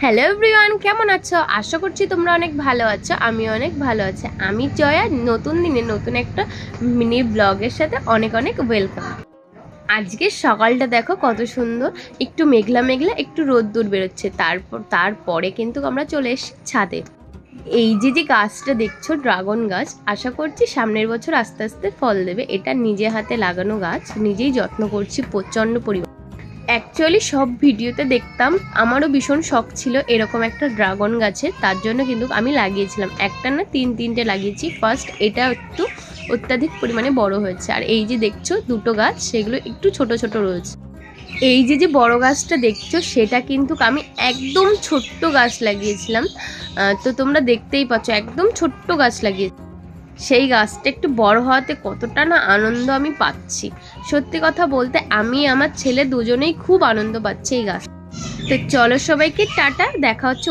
Hello everyone কেমন আছো? আশা করছি তোমরা অনেক ভালো আছো আমি অনেক ভালো আছি। আমি জয়া, নতুন দিনে নতুন একটা মিনি ব্লগের সাথে অনেক অনেক ওয়েলকাম আজকে সকালটা দেখো কত সুন্দর, একটু মেঘলা মেঘলা, একটু রোদ্দুর বেরোচ্ছে। তারপর, তারপরে কিন্তু আমরা চলে এসেছি ছাদে। এই যে যে গাছটা দেখছ ড্রাগন গাছ, আশা করছি সামনের বছর আস্তে আস্তে ফল দেবে। এটা নিজে হাতে লাগানো গাছ, নিজেই যত্ন করছি, প্রচণ্ড পরিমাণ। অ্যাকচুয়ালি সব ভিডিওতে দেখতাম, আমারও ভীষণ শখ ছিল এরকম একটা ড্রাগন গাছে তার জন্য কিন্তু আমি লাগিয়েছিলাম। একটা না তিন তিনটে লাগিয়েছি। ফার্স্ট এটা একটু অত্যাধিক পরিমাণে বড় হয়েছে। আর এই যে দেখছ, দুটো গাছ, সেগুলো একটু ছোট ছোট রয়েছে। এই যে যে বড় গাছটা দেখছ, সেটা কিন্তু আমি একদম ছোট্ট গাছ লাগিয়েছিলাম। তো তোমরা দেখতেই পাচ্ছ, একদম ছোট্ট গাছ লাগিয়েছি সেই গাছটা একটু বড় হওয়াতে কতটা না আনন্দ আমি পাচ্ছি। সত্যি কথা বলতে আমি আমার ছেলে দুজনেই খুব আনন্দ পাচ্ছি এই গাছ। তো চলো সবাইকে টাটা, দেখা হচ্ছে